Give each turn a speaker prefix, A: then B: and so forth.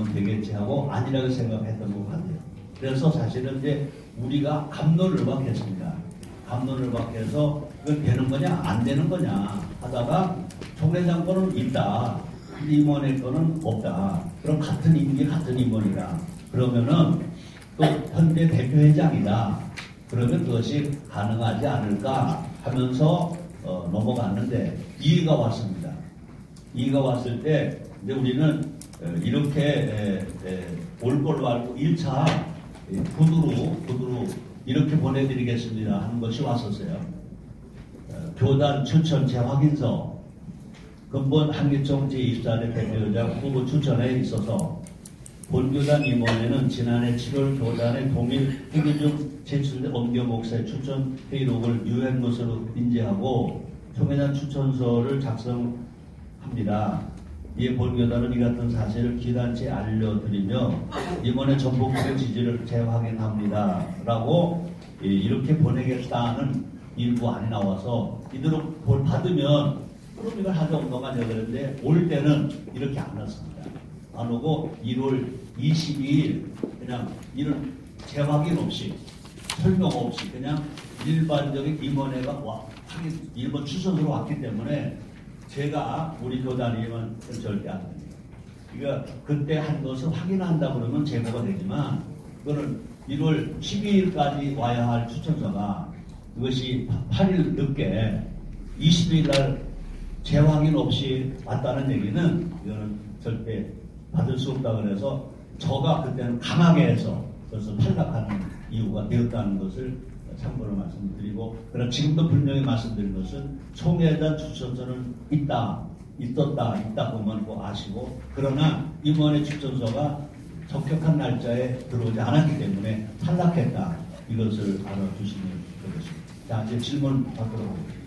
A: 하면 되겠지 하고 아니라고 생각했던 것 같아요. 그래서 사실은 이제 우리가 감론을 받겠습니다. 감론을 받게해서 이건 되는 거냐 안 되는 거냐 하다가 총회장권은 있다. 임원의 거는 없다. 그럼 같은 임기 같은 임원이다. 그러면은 또 현재 대표회장이다. 그러면 그것이 가능하지 않을까 하면서 어, 넘어갔는데 이의가 왔습니다. 이의가 왔을 때 이제 우리는 어, 이렇게 올 걸로 알고 1차 구두로 구두로 이렇게 보내드리겠습니다 하는 것이 왔었어요. 어, 교단 추천 재확인서 근본 한기총 제24대 대표자 후보 추천에 있어서 본교단 임원회는 지난해 7월 교단의 동일 회기 중 제출된 엄교 목사의 추천 회의록을 유효한 것으로 인지하고 총회장 추천서를 작성합니다. 이에 본교단은 이 같은 사실을 기단체 알려드리며 이번에 전북의 지지를 재확인합니다. 라고 이렇게 보내겠다는 일부 안이 나와서 이대로 볼 받으면 그럼 이걸 하자 운동하냐 그랬는데 올 때는 이렇게 안 왔습니다. 안 오고 1월 22일 그냥 이런 재확인 없이 설명 없이 그냥 일반적인 임원회가 와, 하긴 일본 추선으로 왔기 때문에 제가 우리 교단이면 절대 안 됩니다. 그러니까 그때 한 것을 확인한다 그러면 제보가 되지만 그거는 1월 12일까지 와야 할 추천서가 그것이 8일 늦게 20일 날 재확인 없이 왔다는 얘기는 이거는 절대 받을 수 없다 그래서 저가 그때는 강하게 해서 그래서 탈락하는 이유가 되었다는 것을 참고로 말씀드리고 그러나 지금도 분명히 말씀드린 것은 총회장 추천서는 있다 있었다 있다 보면 뭐 아시고 그러나 이번에 추천서가 적격한 날짜에 들어오지 않았기 때문에 탈락했다 이것을 알아주시면 되겠습니다. 자 이제 질문 받도록 하겠습니다.